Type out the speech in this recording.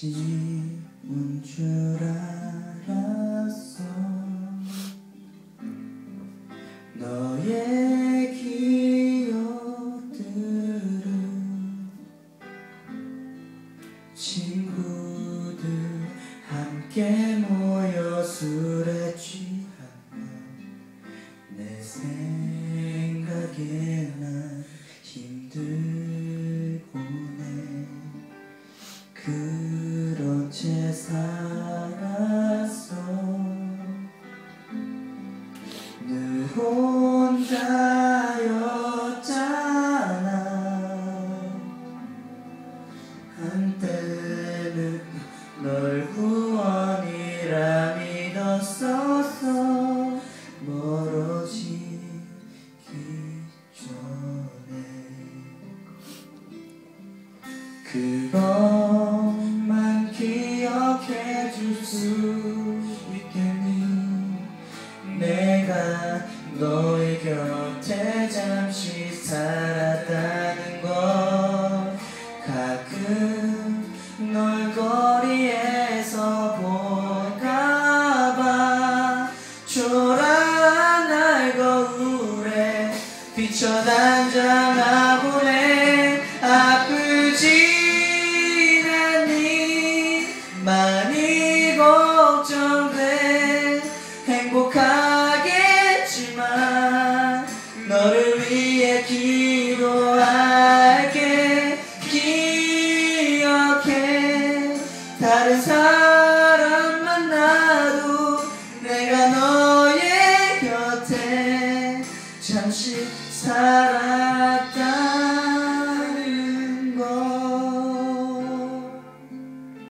쉬운 줄 알았어. 너의 기억들은 친구들 함께 모여 술에 취하면 내생 채 살았어 늘 혼자였잖아. 한때는 널 구원이라 믿었었어. 멀어지기 전에. 그걸 수 있겠니? 내가 너의 곁에 잠시 살았다는 걸 가끔 널 거리에서 볼까봐. 초라한 날 거울에 비춰 단자 너를 위해 기도할게. 기억해. 다른 사람 만나도 내가 너의 곁에 잠시 살았다.